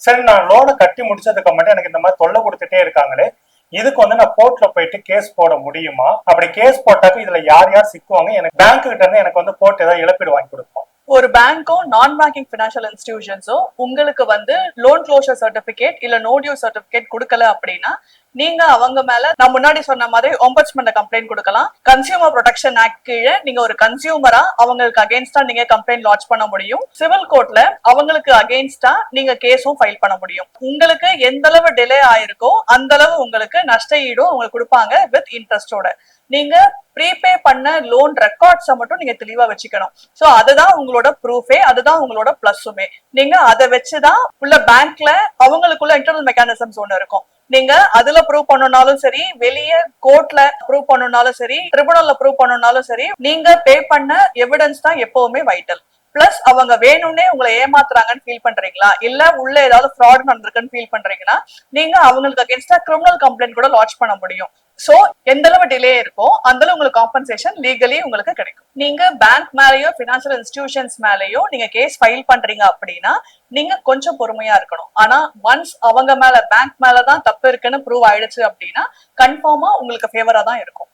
சரி நான் லோனை கட்டி முடிச்சதுக்கு மட்டும் எனக்கு இந்த மாதிரி தொல்லை கொடுத்துட்டே இருக்காங்களே இதுக்கு வந்து நான் கோர்ட்ல போயிட்டு கேஸ் போட முடியுமா? அப்படி கேஸ் போட்டாக்க இதுல யார் யார் சிக்குவாங்க? எனக்கு பேங்க் கிட்ட இருந்து எனக்கு வந்து கோர்ட் ஏதாவது இழப்பீடு வாங்கி கொடுப்போம். ஒரு பேங்க்கும் நான் பேங்கிங் ஃபினான்ஷியல் இன்ஸ்டிடியூஷன்ஸும் உங்களுக்கு வந்து லோன் க்ளோஷர் சர்டிபிகேட் இல்ல நோடியூ சர்டிபிகேட் கொடுக்கல அப்படின்னா நீங்க அவங்க மேல நான் முன்னாடி சொன்ன மாதிரி ஒம்பட்ஸ்மெண்ட் கம்ப்ளைண்ட் கொடுக்கலாம். கன்சியூமர் ப்ரொடெக்ஷன் ஆக்ட் கீழே நீங்க ஒரு கன்சியூமரா அவங்களுக்கு அகேன்ஸ்டா நீங்க கம்ப்ளைண்ட் லான்ச் பண்ண முடியும். சிவில் கோர்ட்ல அவங்களுக்கு அகேன்ஸ்டா நீங்க கேஸும் ஃபைல் பண்ண முடியும். உங்களுக்கு எந்த அளவு டிலே ஆயிருக்கோ அந்த அளவு உங்களுக்கு நஷ்ட ஈடும் உங்களுக்கு கொடுப்பாங்க வித் இன்ட்ரெஸ்டோட நீங்க ப்ரீபே பண்ண லோன் ரெக்கார்ட்ஸை மட்டும் நீங்க தெளிவா வச்சுக்கணும். சோ அதுதான் உங்களோட ப்ரூஃபே அதுதான் உங்களோட பிளஸ்ஸுமே நீங்க அதை வச்சுதான் உள்ள பேங்க்ல அவங்களுக்குள்ள இன்டர்னல் மெக்கானிசம்ஸ் ஒன்னு இருக்கும். நீங்க அதுல ப்ரூவ் பண்ணனாலும் சரி வெளியே கோர்ட்ல ப்ரூவ் பண்ணனாலும் சரி ட்ரிபுனல்ல ப்ரூவ் பண்ணனாலும் சரி நீங்க பே பண்ண எவிடன்ஸ் தான் எப்பவுமே வைட்டல் பிளஸ் அவங்க வேணும்னே உங்களை ஏமாத்துறாங்கன்னு ஃபீல் பண்றீங்களா? இல்ல உள்ள ஏதாவது ஃப்ராட் நடந்திருக்குன்னு ஃபீல் பண்றீங்கன்னா நீங்க அவங்களுக்கு அகேன்ஸ்டா கிரிமினல் கம்ப்ளைண்ட் கூட லான்ச் பண்ண முடியும். சோ எந்த அளவு டிலே இருக்கோ அந்த அளவு உங்களுக்கு காம்பன்சேஷன் லீகலி உங்களுக்கு கிடைக்கும். நீங்க பேங்க் மேலயோ பினான்சியல் இன்ஸ்டிடியூஷன்ஸ் மேலயோ நீங்க கேஸ் ஃபைல் பண்றீங்க அப்படின்னா நீங்க கொஞ்சம் பொறுமையா இருக்கணும். ஆனா ஒன்ஸ் அவங்க மேல பேங்க் மேலதான் தப்பு இருக்குன்னு ப்ரூவ் ஆயிடுச்சு அப்படின்னா கன்ஃபார்மா உங்களுக்கு ஃபேவரா தான் இருக்கும்.